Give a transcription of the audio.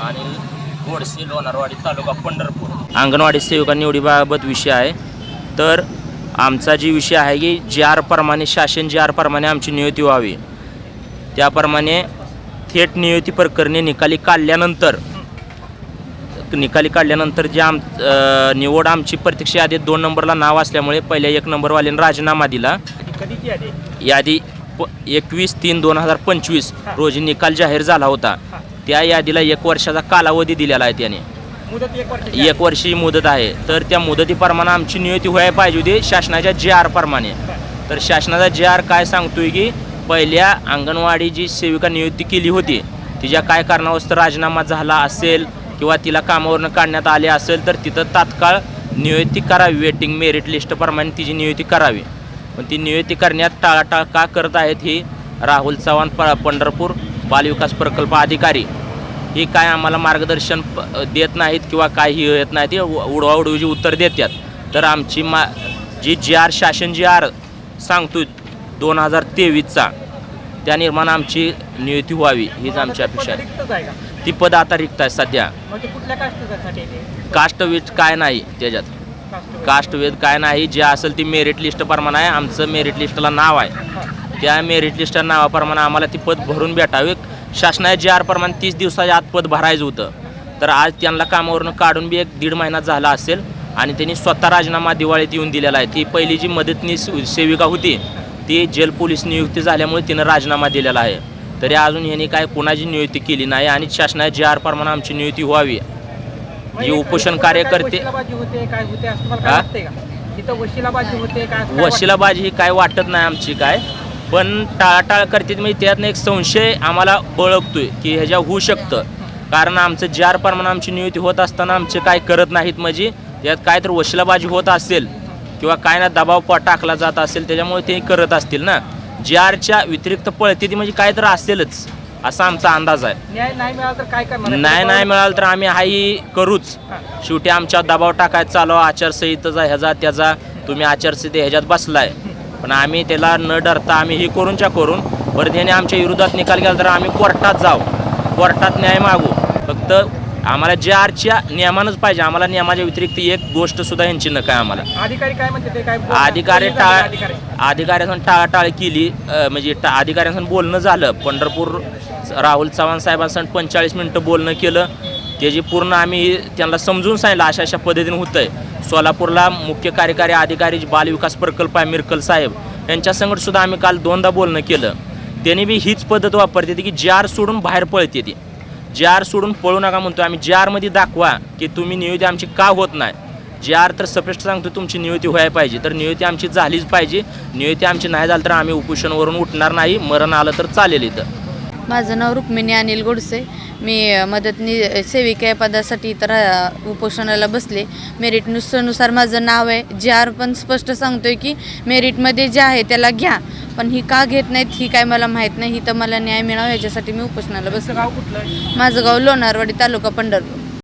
आणि गोडसे लोणारवाडी तालुका पंढरपूर. अंगणवाडी सेविका निवडीबाबत विषय आहे. तर आमचा जी विषय आहे की जे आर प्रमाणे शासन जे आर प्रमाणे आमची नियुक्ती व्हावी. त्याप्रमाणे थेट नियुती प्रकरणी निकाली काढल्यानंतर निकाली काढल्यानंतर जे आम निवड आमची प्रत्यक्ष यादीत दोन नंबरला नाव असल्यामुळे पहिल्या एक नंबरवाल्याने राजीनामा दिला. यादी यादी प एकवीस तीन दोन हजार पंचवीस रोजी निकाल जाहीर झाला होता. त्या यादीला एक वर्षाचा कालावधी दिलेला आहे त्याने. एक वर्ष मुदत आहे. तर त्या मुदतीप्रमाणे आमची नियुक्ती व्हायला पाहिजे होती शासनाच्या जे आर प्रमाणे. तर शासनाचा जे आर काय सांगतोय की पहिल्या अंगणवाडी जी सेविका नियुक्ती केली होती तिच्या काय कारणावस्त राजीनामा झाला असेल किंवा तिला कामावरनं काढण्यात आले असेल तर तिथं तात्काळ नियुक्ती करावी वेटिंग मेरिट लिस्टप्रमाणे तिची नियुक्ती करावी. पण ती नियुक्ती करण्यात टाळाटाळ का करत आहेत ही राहुल चव्हाण प पंढरपूर बालविकास प्रकल्प अधिकारी ही काय आम्हाला मार्गदर्शन देत नाहीत किंवा काही येत नाहीत हे उडवाउडवीची उत्तर देतात. तर आमची मा जी जी आर शासन जी आर सांगतो दोन हजार तेवीसचा त्या निर्माण आमची नियुक्ती व्हावी हीच आमची अपेक्षा आहे. ती पद आता रिक्त आहे सध्या. कास्टसाठी आहे ते? कास्टवेज काय नाही त्याच्यात. कास्ट कास्टवेद काय नाही जे असेल ती मेरिट लिस्ट प्रमाणे आहे. आमचं मेरिट लिस्टला नाव आहे. त्या मेरिट लिस्ट नावाप्रमाणे आम्हाला ती पद भरून भेटावे. शासनाच्या जे आर प्रमाणे तीस दिवसाच्या आत पद भरायचं होतं तर आज त्यांना कामावरून काढून बी एक दीड महिना झाला असेल आणि त्यांनी स्वतः राजीनामा दिवाळीत येऊन दिलेला आहे. ती पहिली जी मदतनीस सेविका होती ती जेल पोलीस नियुक्ती झाल्यामुळे तिनं राजीनामा दिलेला आहे. तरी अजून ह्यांनी काय कोणाची नियुक्ती केली नाही आणि शासनाच्या जे आर प्रमाणे आमची नियुक्ती व्हावी जे उपोषण कार्यकर्ते वशिलाबाजी ही काय वाटत नाही आमची काय? पण टाळाटाळ करते म्हणजे त्यातनं एक संशय आम्हाला बळगतोय की ह्याच्या होऊ शकतं. कारण आमचं जार प्रमाणे आमची नियुक्ती होत असताना आमचे काय करत नाहीत म्हणजे यात काय तर वशिलाबाजी होत असेल किंवा काय ना दबाव प टाकला जात असेल त्याच्यामुळे ते करत असतील ना. जारच्या व्यतिरिक्त पळते ती म्हणजे काय तर असेलच असा आमचा अंदाज आहे. न्याय नाही मिळाला तर काय करणार आहे? नाही नाही मिळालं तर आम्ही हाही करूच. शेवटी आमच्या दबाव टाकायचा चालू आचारसंहितेचा ह्याचा त्याचा तुम्ही आचारसंहिते ह्याच्यात बसलाय. पण आम्ही त्याला न डरता आम्ही हे करूनच्या करून परत याने आमच्या विरोधात निकाल गेला तर आम्ही कोर्टात जाऊ. कोर्टात न्याय मागू. फक्त आम्हाला जे आरच्या नियमानच पाहिजे आम्हाला नियमाच्या व्यतिरिक्त एक गोष्ट सुद्धा यांची नका आम्हाला. अधिकारी काय म्हणते ते काय? अधिकारी टाळ अधिकाऱ्यांसह टाळाटाळ केली म्हणजे टा अधिकाऱ्यांसह बोलणं झालं. पंढरपूर राहुल चव्हाण साहेबांसह पंचेचाळीस मिनटं बोलणं केलं. त्याची पूर्ण आम्ही त्यांना समजून सांगितलं अशा अशा पद्धतीने होतं आहे सोलापूरला मुख्य कार्यकारी अधिकारी बालविकास प्रकल्प आहे मिरकल साहेब. यांच्या संगत सुद्धा आम्ही काल दोनदा बोलणं केलं. त्यांनी बी हीच पद्धत वापरते ती की जार सोडून बाहेर पळते ती जार सोडून पळू नका म्हणतो आम्ही. जारमध्ये दाखवा की तुम्ही नियुती आमची का होत नाही. जे आर तर स्पष्ट सांगतो तुमची नियुक्ती व्हायला पाहिजे. तर नियुती आमची झालीच पाहिजे. नियुक्ती आमची नाही झाली तर आम्ही उपोषणवरून उठणार नाही. मरण आलं तर चालेल इथं. माझं नाव रुक्मिणी अनिल गोडसे. मी मदतनी सेविका या पदासाठी इतर उपोषणाला बसले. मेरिटनुसार माझं नाव आहे. जे आर पण स्पष्ट सांगतोय की मेरिटमध्ये जे आहे त्याला घ्या. पण ही का घेत नाहीत ही काय मला माहीत नाही. ही तर मला न्याय मिळावा याच्यासाठी मी उपोषणाला बसले. गाव कुठलं आहे? माझं गाव लोणारवाडी तालुका पंढरपूर.